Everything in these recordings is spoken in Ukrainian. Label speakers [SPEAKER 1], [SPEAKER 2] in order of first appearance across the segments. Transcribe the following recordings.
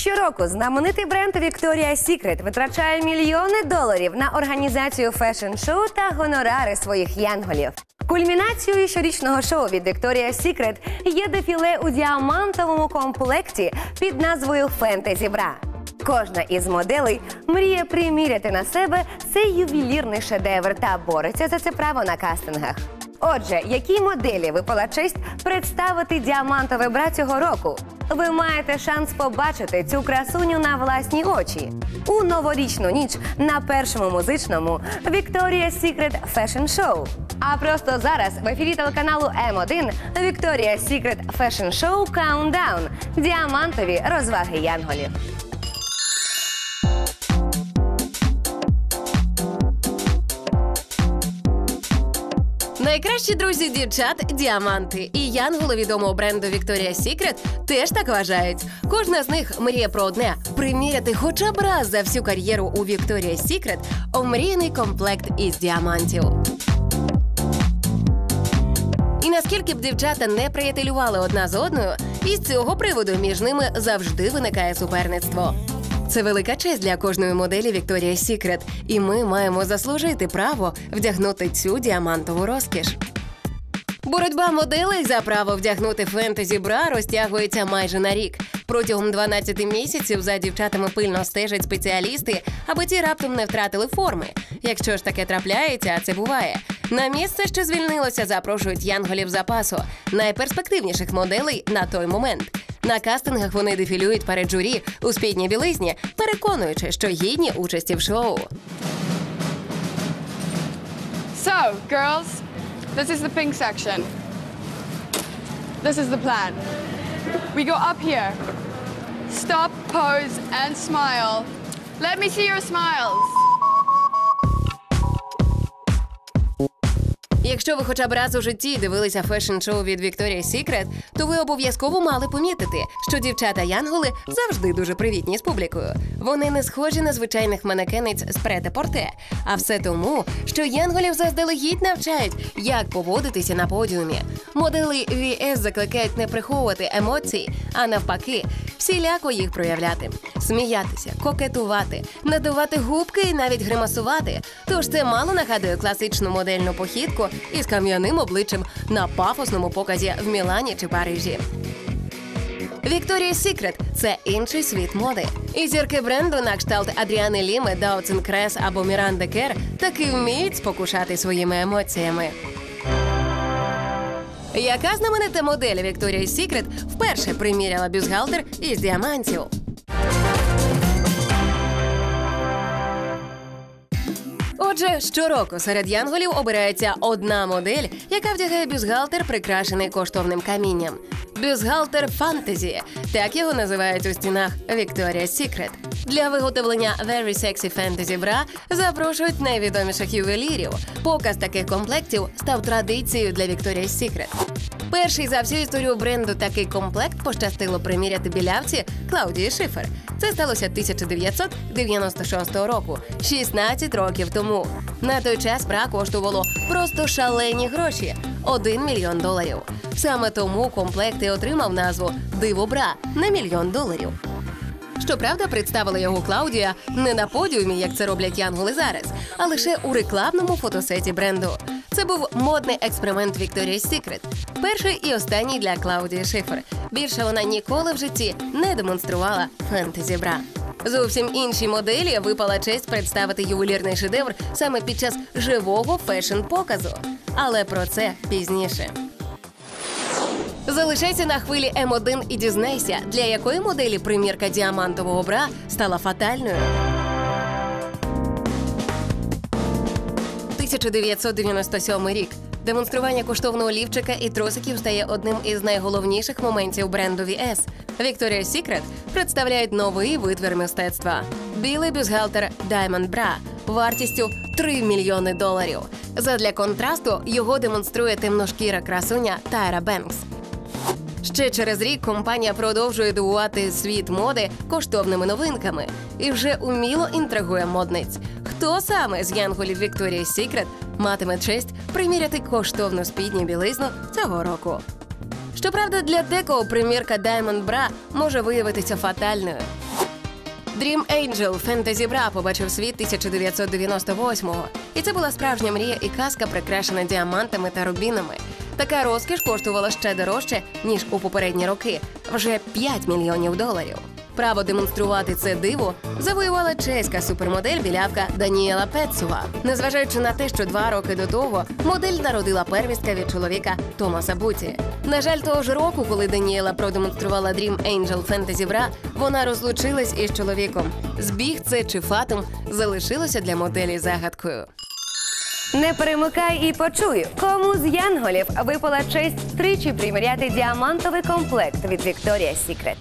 [SPEAKER 1] Щороку знаменитий бренд Victoria's Secret витрачає мільйони доларів на організацію фешн-шоу та гонорари своїх янголів. Кульмінацією щорічного шоу від Victoria's Secret є дефіле у діамантовому комплекті під назвою Фентезі Бра. Кожна із моделей мріє приміряти на себе цей ювелірний шедевр та бореться за це право на кастингах. Отже, якій моделі випала честь представити діамантове бра цього року? Ви маєте шанс побачити цю красуню на власні очі у новорічну ніч на першому музичному Victoria's Secret Fashion Show. А просто зараз в ефірі телеканалу М1 Victoria's Secret Fashion Show Countdown – діамантові розваги янголів.
[SPEAKER 2] Найкращі друзі дівчат діаманти. І янголи відомого бренду Victoria's Secret теж так вважають. Кожна з них мріє про одне приміряти хоча б раз за всю кар'єру у Victoria's Secret омріяний комплект із діамантів. І наскільки б дівчата не приятелювали одна з одною, із цього приводу між ними завжди виникає суперництво. Це велика честь для кожної моделі Вікторія Сікрет, і ми маємо заслужити право вдягнути цю діамантову розкіш. Боротьба моделей за право вдягнути фентезі бра розтягується майже на рік. Протягом 12 місяців за дівчатами пильно стежать спеціалісти, аби ті раптом не втратили форми. Якщо ж таке трапляється, це буває. На місце, що звільнилося, запрошують янголів запасу, найперспективніших моделей на той момент. На кастингах вони дефілюють перед журі у спідній білизні, переконуючи, що гідні участі в шоу.
[SPEAKER 3] So, girls, this is the pink section. This is the plan. We go up here. Stop, pose, and smile. Let me see your smiles.
[SPEAKER 2] Якщо ви хоча б раз у житті дивилися фешн-шоу від Victoria's Secret, то ви обов'язково мали помітити, що дівчата-янголи завжди дуже привітні з публікою. Вони не схожі на звичайних манекенець з прете-порте, а все тому, що янголів заздалегідь навчають, як поводитися на подіумі. Модели VS закликають не приховувати емоції, а навпаки, всіляко їх проявляти, сміятися, кокетувати, надувати губки і навіть гримасувати. Тож це мало нагадує класичну модельну похідку із кам'яним обличчям на пафосному показі в Мілані чи Парижі. Victoria's Secret – це інший світ моди. І зірки бренду на кшталт Адріани Ліми, Даутсен Крес або Міранди Кер таки вміють спокушати своїми емоціями. Яка знаменита модель Victoria's Secret вперше приміряла бюстгальтер із діамантів? Отже, щороку серед янголів обирається одна модель, яка вдягає бюстгальтер, прикрашений коштовним камінням. Бюстгальтер фантезі, так його називають у стінах Victoria's Secret. Для виготовлення Very Sexy Fantasy Bra запрошують найвідоміших ювелірів. Показ таких комплектів став традицією для Victoria's Secret. Перший за всю історію бренду такий комплект пощастило приміряти білявці Клаудії Шифер. Це сталося 1996 року, 16 років тому. На той час бра коштувало просто шалені гроші 1 мільйон доларів. Саме тому комплект і отримав назву Диво бра на мільйон доларів. Щоправда, представила його Клаудія не на подіумі, як це роблять янголи зараз, а лише у рекламному фотосеті бренду. Це був модний експеримент Victoria's Secret. Перший і останній для Клаудії Шифер. Більше вона ніколи в житті не демонструвала фентезі бра. Зовсім іншій моделі випала честь представити ювелірний шедевр саме під час живого фешн-показу. Але про це пізніше. Залишайся на хвилі М1 і дізнайся, для якої моделі примірка діамантового бра стала фатальною. 1997 рік. Демонстрування коштовного лівчика і тросиків стає одним із найголовніших моментів бренду VS. Victoria's Secret представляють новий витвір мистецтва. Білий бюстгальтер Diamond Bra вартістю 3 мільйони доларів. Задля контрасту його демонструє темношкіра красуня Тайра Бенкс. Ще через рік компанія продовжує дивувати світ моди коштовними новинками і вже уміло інтригує модниць. Хто саме з янголів Victoria's Secret матиме честь приміряти коштовну спідню білизну цього року? Щоправда, для декого примірка Diamond Bra може виявитися фатальною. Dream Angel Fantasy Bra побачив світ 1998-го. І це була справжня мрія і казка, прикрашена діамантами та рубінами. Така розкіш коштувала ще дорожче, ніж у попередні роки вже 5 мільйонів доларів. Право демонструвати це диво завоювала чеська супермодель білявка Даніела Петсова. Незважаючи на те, що два роки до того модель народила первістка від чоловіка Томаса Буті. На жаль, того ж року, коли Даніела продемонструвала Dream Angel Fantasy Bra, вона розлучилась із чоловіком. Збіг це чи фатум залишилося для моделі загадкою.
[SPEAKER 1] Не перемикай і почуй, кому з янголів випала честь тричі приміряти діамантовий комплект від Вікторія Secret.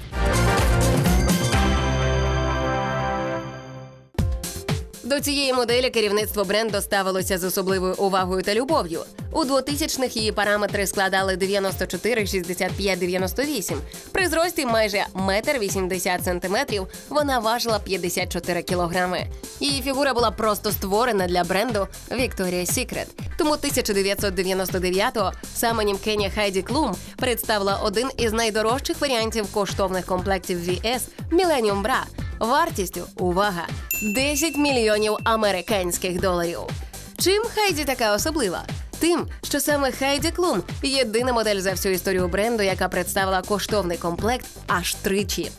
[SPEAKER 2] До цієї моделі керівництво бренду ставилося з особливою увагою та любов'ю. У 2000-х її параметри складали 94, 65, 98. При зрості майже 1,80 сантиметрів вона важила 54 кілограми. Її фігура була просто створена для бренду Victoria's Secret. Тому 1999-го саме німкеня Хайді Клум представила один із найдорожчих варіантів коштовних комплектів VS Millennium Bra вартістю увага 10 мільйонів американських доларів. Чим Хайді така особлива? Тим, що саме Хайді Клум єдина модель за всю історію бренду, яка представила коштовний комплект аж тричі.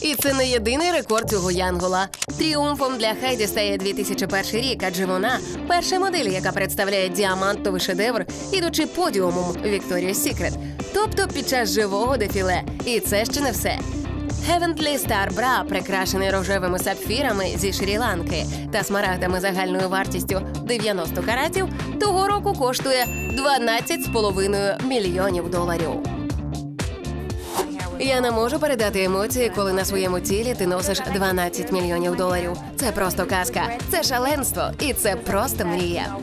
[SPEAKER 2] І це не єдиний рекорд цього янгола. Тріумфом для Хайді стає 2001 рік, адже вона перша модель, яка представляє діамантовий шедевр, ідучи подіумом Victoria's Secret. Тобто під час живого дефіле. І це ще не все. Heavenly Star Bra, прикрашений рожевими сапфірами зі Шрі-Ланки та смарагдами загальною вартістю 90 каратів, того року коштує 12,5 мільйонів доларів. Я не можу передати емоції, коли на своєму тілі ти носиш 12 мільйонів доларів. Це просто казка, це шаленство, і це просто мрія.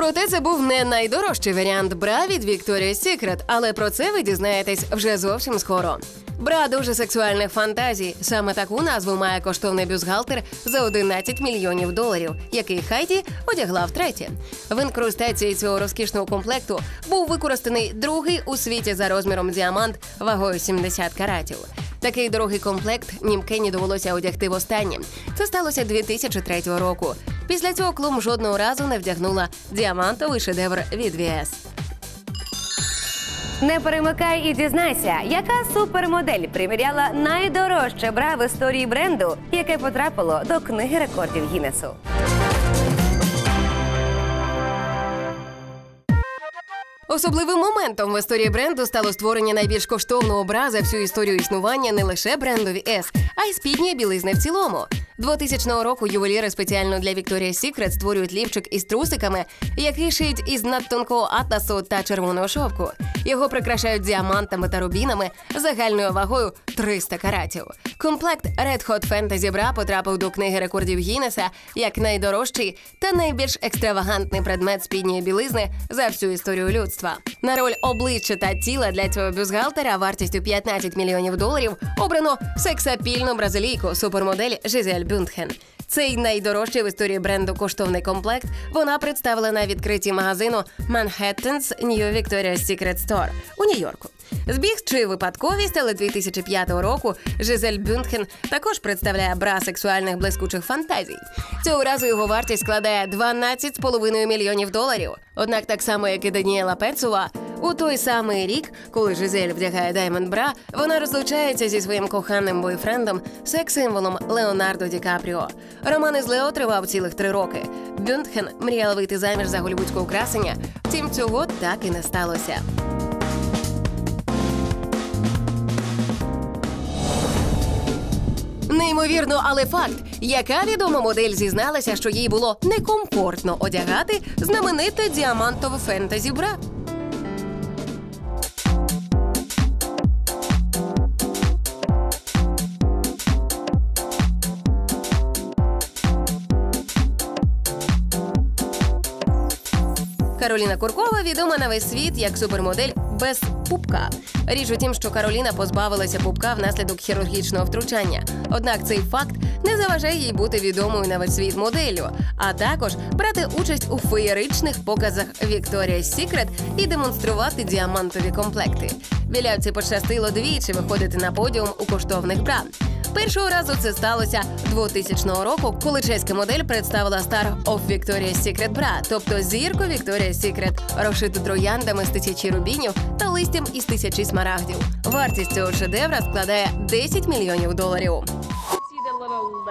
[SPEAKER 2] Проте це був не найдорожчий варіант бра від Victoria's Secret, але про це ви дізнаєтесь вже зовсім скоро. Бра дуже сексуальних фантазій. Саме таку назву має коштовний бюстгальтер за 11 мільйонів доларів, який Хайді одягла втретє. В інкрустації цього розкішного комплекту був використаний другий у світі за розміром діамант вагою 70 каратів. Такий дорогий комплект німкені довелося одягти востаннє. Це сталося 2003 року. Після цього клум жодного разу не вдягнула діамантовий шедевр від ВС.
[SPEAKER 1] Не перемикай і дізнайся, яка супермодель приміряла найдорожче бра в історії бренду, яке потрапило до книги рекордів Гіннесу.
[SPEAKER 2] Особливим моментом в історії бренду стало створення найбільш коштовного бра за всю історію існування не лише брендові S, а й спідньої білизни в цілому. 2000 року ювеліри спеціально для Victoria's Secret створюють лівчик із трусиками, який шиють із надтонкого атласу та червоного шовку. Його прикрашають діамантами та рубінами загальною вагою 300 каратів. Комплект Red Hot Fantasy Bra потрапив до книги рекордів Гіннеса як найдорожчий та найбільш екстравагантний предмет спідньої білизни за всю історію людства. На роль обличчя та тіла для цього бюстгальтера вартістю 15 мільйонів доларів обрано сексапільну бразилійку супермодель Жизель Бюндхен. Цей найдорожчий в історії бренду коштовний комплект вона представила на відкритті магазину Manhattan's New Victoria's Secret Store у Нью-Йорку. Збіг чи випадковість, але 2005 року Жизель Бюндхен також представляє бра сексуальних блискучих фантазій. Цього разу його вартість складає 12,5 мільйонів доларів. Однак, так само як і Даніела Пецова, у той самий рік, коли Жизель вдягає Даймонд Бра, вона розлучається зі своїм коханим бойфрендом, секс-символом Леонардо Ді Капріо. Роман із Лео тривав цілих три роки. Бюндхен мріяла вийти заміж за голівудського красення, втім цього так і не сталося. Неймовірно, але факт, яка відома модель зізналася, що їй було некомфортно одягати знамените діамантове фентезі бра. Кароліна Куркова відома на весь світ як супермодель без пупка. Річ у тім, що Кароліна позбавилася пупка внаслідок хірургічного втручання. Однак цей факт не заважає їй бути відомою на весь світ моделлю, а також брати участь у феєричних показах Victoria's Secret і демонструвати діамантові комплекти. Білявці пощастило двічі виходити на подіум у коштовних бра. Першого разу це сталося 2000 року, коли чеська модель представила Star of Victoria's Secret Bra, тобто зірку Victoria's Secret, розшиту трояндами з тисячі рубінів та листям із тисячі смарагдів. Вартість цього шедевра складає 10 мільйонів доларів.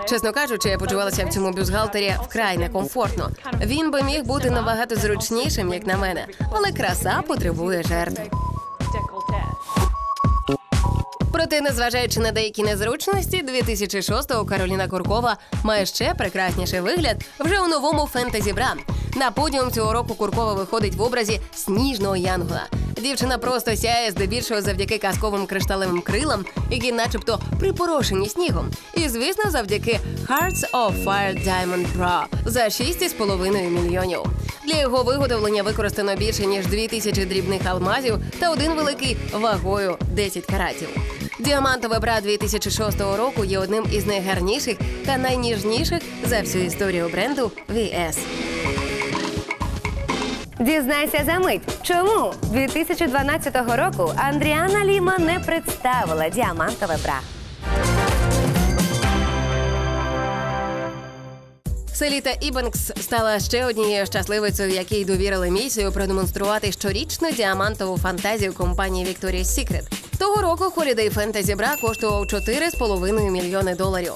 [SPEAKER 2] Чесно кажучи, я почувалася в цьому бюстгальтері вкрай некомфортно. Він би міг бути набагато зручнішим, як на мене, але краса потребує жертв. Проте, незважаючи на деякі незручності, 2006-го Кароліна Куркова має ще прекрасніший вигляд вже у новому фентезі бра. На подіум цього року Куркова виходить в образі сніжного янгола. Дівчина просто сяє здебільшого завдяки казковим кришталевим крилам, які, начебто, припорошені снігом. І звісно, завдяки Hearts of Fire Diamond Bra за 6,5 мільйонів. Для його виготовлення використано більше ніж 2000 дрібних алмазів та один великий вагою 10 каратів. Діамантове бра 2006 року є одним із найгарніших та найніжніших за всю історію бренду VS.
[SPEAKER 1] Дізнайся за мить, чому 2012 року Андріана Ліма не представила діамантове бра.
[SPEAKER 2] Селіта Ібанкс стала ще однією щасливицею, якій довірили місію продемонструвати щорічну діамантову фантазію компанії Victoria's Secret. Того року Holiday Fantasy Bra коштував 4,5 мільйони доларів.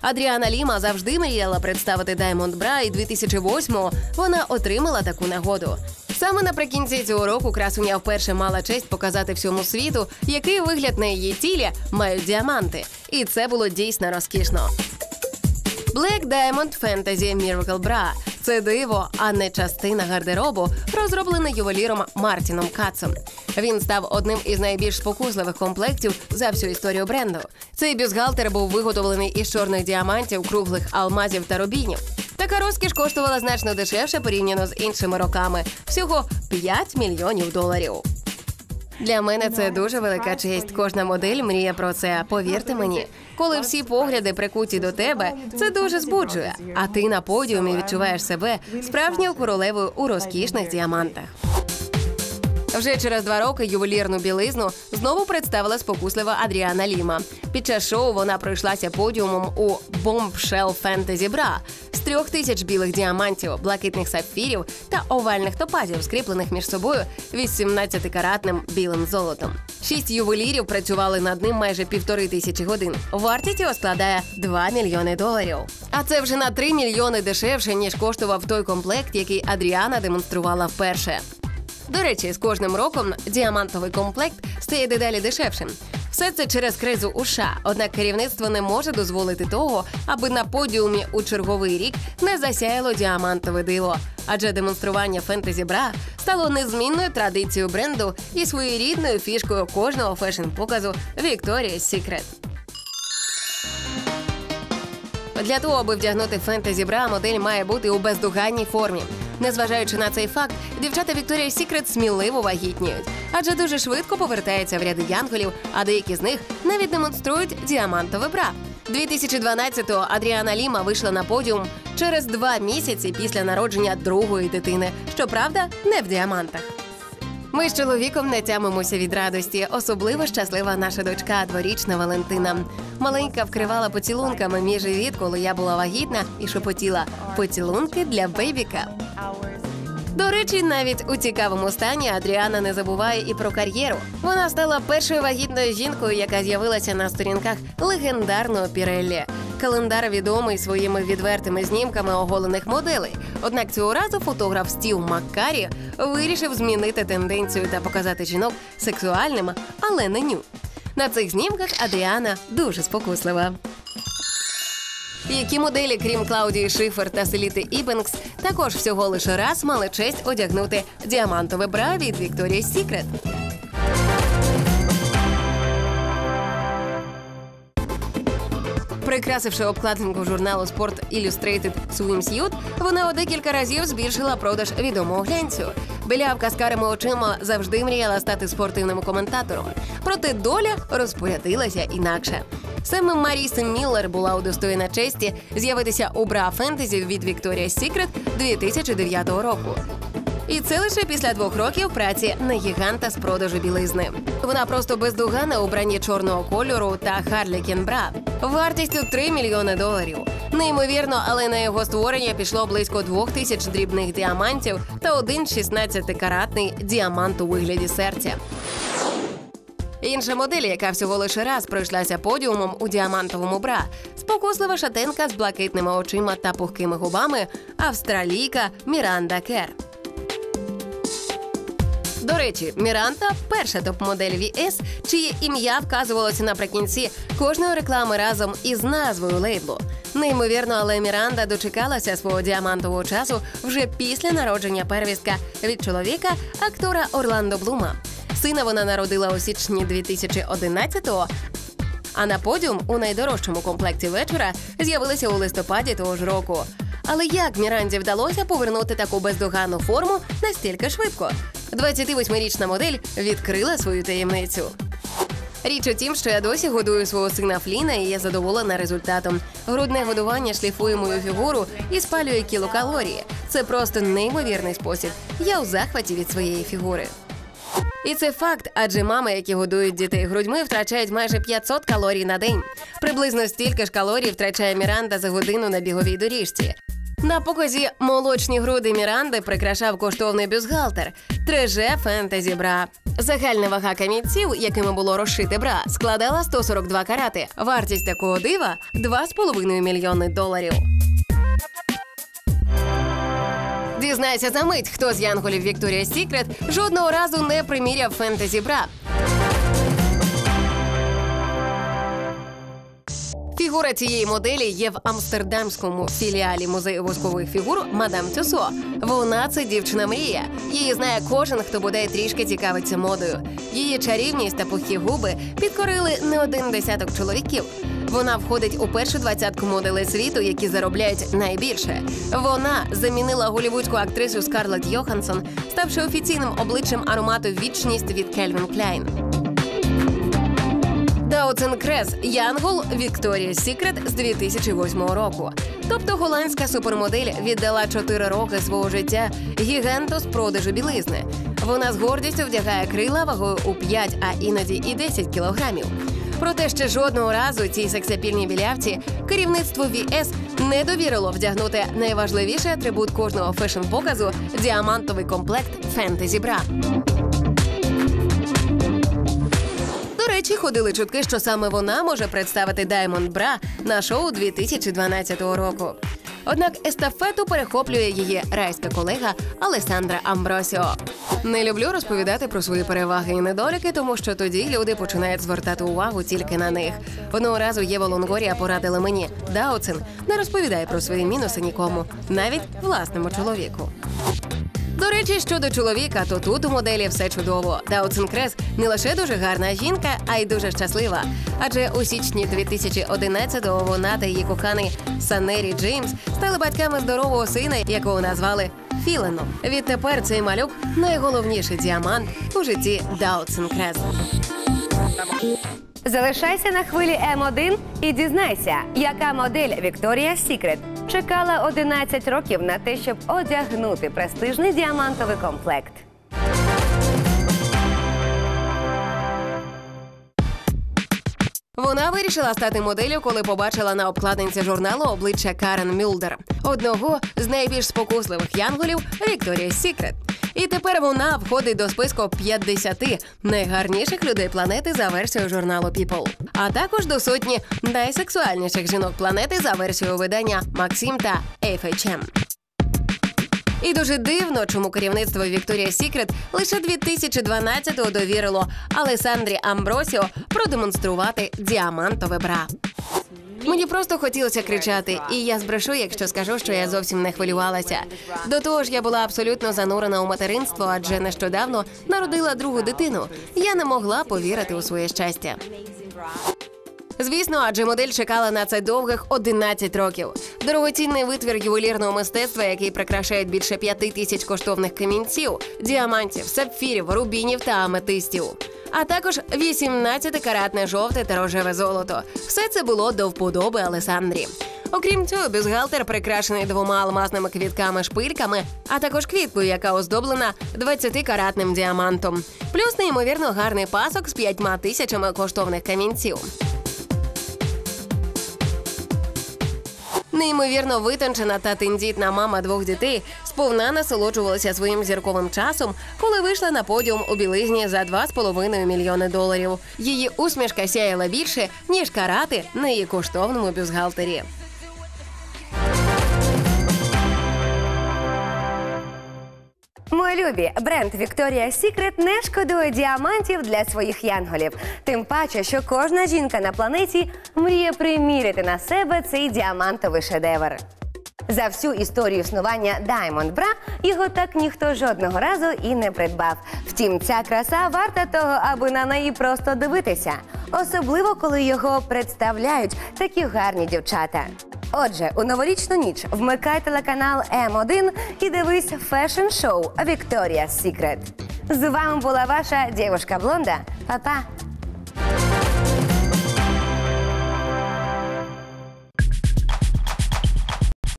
[SPEAKER 2] Адріана Ліма завжди мріяла представити Diamond Bra, і 2008-го вона отримала таку нагоду. Саме наприкінці цього року красуня вперше мала честь показати всьому світу, який вигляд на її тілі мають діаманти. І це було дійсно розкішно. Black Diamond Fantasy Miracle Bra – це диво, а не частина гардеробу, розроблена ювеліром Мартіном Кацом. Він став одним із найбільш спокусливих комплектів за всю історію бренду. Цей бюстгальтер був виготовлений із чорних діамантів, круглих алмазів та рубінів. Така розкіш коштувала значно дешевше порівняно з іншими роками всього 5 мільйонів доларів. Для мене це дуже велика честь. Кожна модель мріє про це. Повірте мені, коли всі погляди прикуті до тебе, це дуже збуджує. А ти на подіумі відчуваєш себе справжньою королевою у розкішних діамантах. Вже через два роки ювелірну білизну знову представила спокуслива Адріана Ліма. Під час шоу вона пройшлася подіумом у Bombshell Fantasy Bra з трьох тисяч білих діамантів, блакитних сапфірів та овальних топазів, скріплених між собою 18-каратним білим золотом. Шість ювелірів працювали над ним майже півтори тисячі годин. Вартість його складає 2 мільйони доларів. А це вже на 3 мільйони дешевше ніж коштував той комплект, який Адріана демонструвала вперше. До речі, з кожним роком діамантовий комплект стає дедалі дешевшим. Все це через кризу у США. Однак керівництво не може дозволити того, аби на подіумі у черговий рік не засяяло діамантове диво. Адже демонстрування фентезі бра стало незмінною традицією бренду і своєрідною фішкою кожного фешн-показу Victoria's Secret. Для того, аби вдягнути фентезі бра, модель має бути у бездоганній формі. Незважаючи на цей факт, дівчата Вікторія Сікрет сміливо вагітніють, адже дуже швидко повертаються в ряди янголів, а деякі з них навіть демонструють діамантове бра. 2012-го Адріана Ліма вийшла на подіум через два місяці після народження другої дитини. Щоправда, не в діамантах. Ми з чоловіком не тямимося від радості. Особливо щаслива наша дочка, дворічна Валентина. Маленька вкривала поцілунками мій живіт, коли я була вагітна, і шепотіла поцілунки для бейбіка. До речі, навіть у цікавому стані Адріана не забуває і про кар'єру. Вона стала першою вагітною жінкою, яка з'явилася на сторінках легендарного Піреллі. Календар відомий своїми відвертими знімками оголених моделей. Однак цього разу фотограф Стів Маккарі вирішив змінити тенденцію та показати жінок сексуальними, але не ню. На цих знімках Адріана дуже спокуслива. Які моделі, крім Клаудії Шифер та Селіти Ібенкс, також всього лише раз мали честь одягнути діамантове бра від Victoria's Secret. Прикрасивши обкладинку журналу Sport Illustrated Swimsuit, вона у декілька разів збільшила продаж відомого глянцю. Білявка з карими очима завжди мріяла стати спортивним коментатором. Проте доля розпорядилася інакше. Саме Маріси Міллер була удостоєна честі з'явитися у бра фентезі від Victoria's Secret 2009 року. І це лише після двох років праці на гіганта з продажу білизни. Вона просто бездоганна у бранні чорного кольору та Харлікін Бра вартістю 3 мільйони доларів. Неймовірно, але на його створення пішло близько двох тисяч дрібних діамантів та один 16-каратний діамант у вигляді серця. Інша модель, яка всього лише раз пройшлася подіумом у діамантовому бра, спокуслива шатенка з блакитними очима та пухкими губами, австралійка Міранда Кер. До речі, Міранда перша топ-модель VS, чиє ім'я вказувалося наприкінці кожної реклами разом із назвою лейблу. Неймовірно, але Міранда дочекалася свого діамантового часу вже після народження первістка від чоловіка актора Орландо Блума. Сина вона народила у січні 2011-го, а на подіум у найдорожчому комплекті вечора з'явилися у листопаді того ж року. Але як Міранді вдалося повернути таку бездоганну форму настільки швидко? 28-річна модель відкрила свою таємницю. Річ у тім, що я досі годую свого сина Фліна, і я задоволена результатом. Грудне годування шліфує мою фігуру і спалює кілокалорії. Це просто неймовірний спосіб. Я у захваті від своєї фігури. І це факт, адже мами, які годують дітей грудьми, втрачають майже 500 калорій на день. Приблизно стільки ж калорій втрачає Міранда за годину на біговій доріжці. На показі молочні груди Міранди прикрашав коштовний бюстгальтер треже фентезі бра. Загальна вага камінців, якими було розшите бра, складала 142 карати. Вартість такого дива 2,5 мільйони доларів. Дізнайся за мить, хто з янголів Вікторія Сікрет жодного разу не приміряв фентезі бра. Фігура цієї моделі є в амстердамському філіалі музею воскових фігур Мадам Тюсо. Вона це дівчина мрія. Її знає кожен, хто бодай трішки цікавиться модою. Її чарівність та пухі губи підкорили не один десяток чоловіків. Вона входить у першу двадцятку моделей світу, які заробляють найбільше. Вона замінила голівудську актрису Скарлетт Йоханссон, ставши офіційним обличчям аромату вічність від Кельвін Кляйн. Даутсен Крес Янгол Вікторія Сікрет з 2008 року. Тобто голландська супермодель віддала 4 роки свого життя гіганту з продажу білизни. Вона з гордістю вдягає крила вагою у 5, а іноді і 10 кілограмів. Проте ще жодного разу цій сексапільній білявці керівництво VS не довірило вдягнути найважливіший атрибут кожного фешн-показу діамантовий комплект фентезі бра. До ходили чутки, що саме вона може представити Diamond Bra на шоу 2012 року. Однак естафету перехоплює її райська колега Алесандра Амбросіо. Не люблю розповідати про свої переваги і недоліки, тому що тоді люди починають звертати увагу тільки на них. Одного разу Єва Лонгорія порадила мені Дауцин, не розповідай про свої мінуси нікому, навіть власному чоловіку. До речі, щодо чоловіка, то тут у моделі все чудово. Даутсен Крес не лише дуже гарна жінка, а й дуже щаслива. Адже у січні 2011-го вона та її коханий Санері Джеймс стали батьками здорового сина, якого назвали Філеном. Відтепер цей малюк найголовніший діамант у житті Даутсен Крес.
[SPEAKER 1] Залишайся на хвилі М1 і дізнайся, яка модель Victoria's Secret чекала 11 років на те, щоб одягнути престижний діамантовий комплект.
[SPEAKER 2] Вона вирішила стати моделлю, коли побачила на обкладинці журналу обличчя Карен Мюлдер, одного з найбільш спокусливих янголів Вікторія Сікрет. І тепер вона входить до списку 50 найгарніших людей планети за версією журналу People. А також до сотні найсексуальніших жінок планети за версією видання Максим та FHM. І дуже дивно, чому керівництво Вікторія Сікрет лише 2012-го довірило Алесандрі Амбросіо продемонструвати діамантове бра. Мені просто хотілося кричати, і я збрешу, якщо скажу, що я зовсім не хвилювалася. До того ж, я була абсолютно занурена у материнство, адже нещодавно народила другу дитину. Я не могла повірити у своє щастя. Звісно, адже модель чекала на це довгих 11 років. Дорогоцінний витвір ювелірного мистецтва, який прикрашає більше п'яти тисяч коштовних камінців, діамантів, сапфірів, рубінів та аметистів. А також 18-каратне жовте та рожеве золото. Все це було до вподоби Алесандрі. Окрім цього, бюстгальтер прикрашений двома алмазними квітками-шпильками, а також квіткою, яка оздоблена 20-каратним діамантом. Плюс неймовірно гарний пасок з п'ятьма тисячами коштовних камінців. Неймовірно витончена та тендітна мама двох дітей сповна насолоджувалася своїм зірковим часом, коли вийшла на подіум у білизні за 2,5 мільйони доларів. Її усмішка сяяла більше ніж карати на її коштовному бюстгальтері.
[SPEAKER 1] Мої любі, бренд Victoria's Secret не шкодує діамантів для своїх янголів. Тим паче, що кожна жінка на планеті мріє приміряти на себе цей діамантовий шедевр. За всю історію існування Diamond Bra його так ніхто жодного разу і не придбав. Втім, ця краса варта того, аби на неї просто дивитися, особливо коли його представляють такі гарні дівчата. Отже, у новорічну ніч вмикай телеканал М1 і дивись фешн-шоу Вікторія Сікрет. З вами була ваша дівушка Блонда. Па-па!